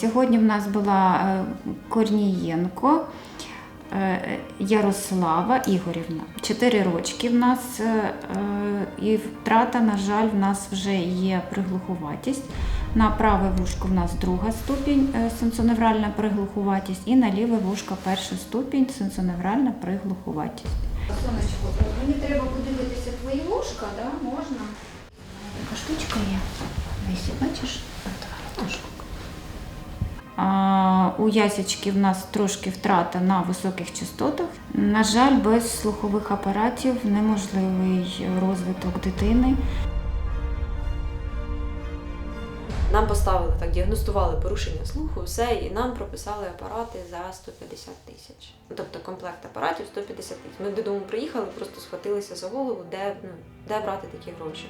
Сьогодні в нас була е, Корнієнко е, Ярослава Ігорівна. Чотири рочки в нас, е, і втрата, на жаль, в нас вже є приглухуватість. На праве вушко в нас друга ступінь сенсоневральна приглухуватість, і на ліве вушко перша ступінь сенсоневральна приглухуватість. Сонечко, мені треба подивитися твої вушка, да? можна? Така штучка є. Десь, бачиш? А, у ясічки в нас трошки втрата на високих частотах. На жаль, без слухових апаратів неможливий розвиток дитини. Нам поставили так, діагностували порушення слуху, все, і нам прописали апарати за 150 тисяч. Ну, Тобто комплект апаратів 150 тисяч. Ми додому приїхали, просто схватилися за голову, де, ну, де брати такі гроші.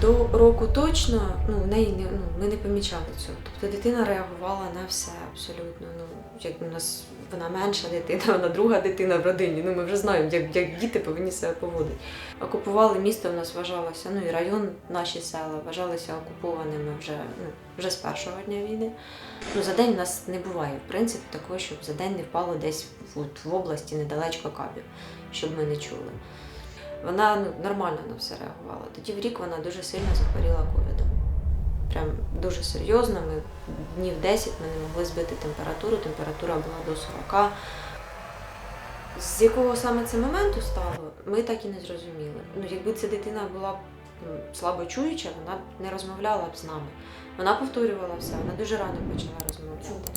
До року точно ну, в неї не, ну, ми не помічали цього. Тобто дитина реагувала на все абсолютно. Ну, як у нас вона менша дитина, вона друга дитина в родині. Ну, ми вже знаємо, як, як діти повинні себе поводити. Окупували місто, в нас вважалося, ну і район, наші села вважалися окупованими вже, ну, вже з першого дня війни. Ну, за день у нас не буває, в принципі, такого, щоб за день не впало десь от, в області недалечко кабів, щоб ми не чули. Вона ну, нормально на все реагувала. Тоді в рік вона дуже сильно захворіла ковідом. Прям дуже серйозно. Ми днів 10 ми не могли збити температуру. Температура була до 40. З якого саме це моменту стало, ми так і не зрозуміли. Ну, якби ця дитина була слабочуюча, вона б не розмовляла б з нами. Вона повторювала все, вона дуже рано почала розмовляти.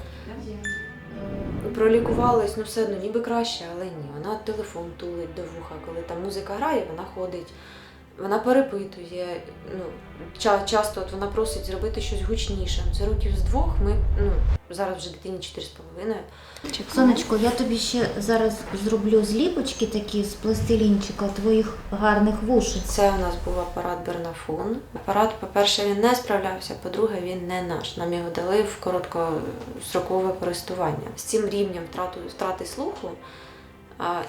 Пролікувались, ну все одно ніби краще, але ні. Вона телефон тулить до вуха, коли там музика грає, вона ходить, вона перепитує. Ну, ча- часто от вона просить зробити щось гучніше. Це років з двох ми ну, зараз вже дитині 4,5. Сонечко, я тобі ще зараз зроблю зліпочки такі з пластилінчика твоїх гарних вушок. Це у нас був апарат Бернафон. Апарат, по-перше, він не справлявся, по-друге, він не наш. Нам його дали в короткострокове користування. З цим рівнем втрати слуху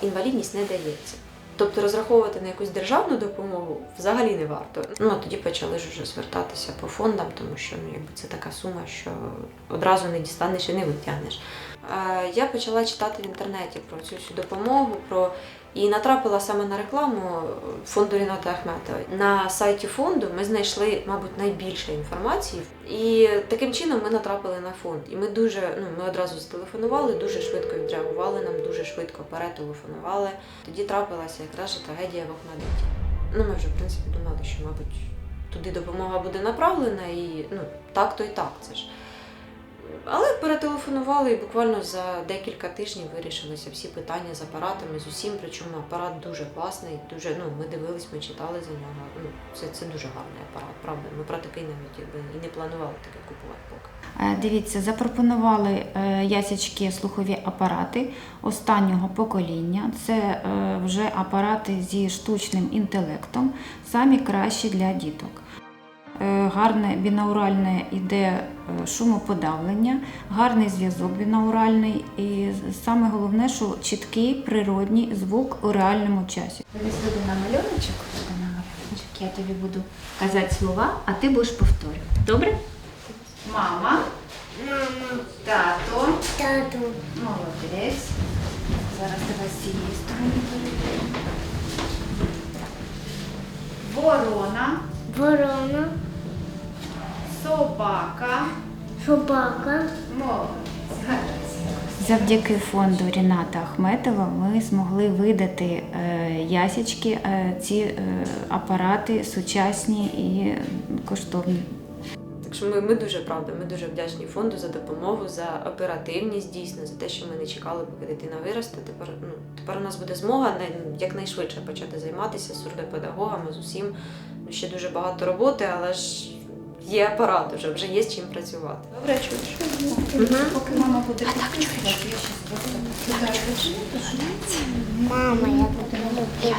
інвалідність не дається. Тобто розраховувати на якусь державну допомогу взагалі не варто. Ну тоді почали ж вже звертатися по фондам, тому що ну, якби це така сума, що одразу не дістанеш і не витягнеш. Е, Я почала читати в інтернеті про цю всю допомогу, про і натрапила саме на рекламу фонду Ріната Ахметова. На сайті фонду ми знайшли, мабуть, найбільше інформації, і таким чином ми натрапили на фонд. І ми дуже ну ми одразу зателефонували, дуже швидко відреагували нам, дуже швидко перетелефонували. Тоді трапилася якраз трагедія в Ахмедиті. Ну ми вже в принципі думали, що мабуть туди допомога буде направлена, і ну так то і так це ж. Але перетелефонували і буквально за декілька тижнів вирішилися всі питання з апаратами, з усім. Причому апарат дуже класний, дуже ну ми дивились, ми читали за нього. Ну це, це дуже гарний апарат, правда. Ми про такий навіть і не планували таке купувати поки. Е, Дивіться, запропонували е, ясячки слухові апарати останнього покоління. Це е, вже апарати зі штучним інтелектом, самі кращі для діток. Е, Гарне бінауральне іде е, шумоподавлення, гарний зв'язок бінауральний і саме головне, що чіткий природній звук у реальному часі. Дивись на малюночок, на малюночок. Я тобі буду казати слова, а ти будеш повторювати. Добре? Мама, Мама, тато, тату, молодець. Зараз давай з цієї сторони перейдемо. Ворона, ворона, собака. собака. Завдяки фонду Ріната Ахметова ми змогли видати е, ясічки, е, ці е, апарати сучасні і коштовні. Так що ми, ми дуже правда, ми дуже вдячні фонду за допомогу, за оперативність дійсно, за те, що ми не чекали, поки дитина виросте. Тепер ну тепер у нас буде змога най- якнайшвидше почати займатися з сурдопедагогами, з усім. Ну, ще дуже багато роботи, але ж є апарат уже, вже є з чим працювати. Добре, чуєш? Поки мама буде так, Мама, я буду. люблю.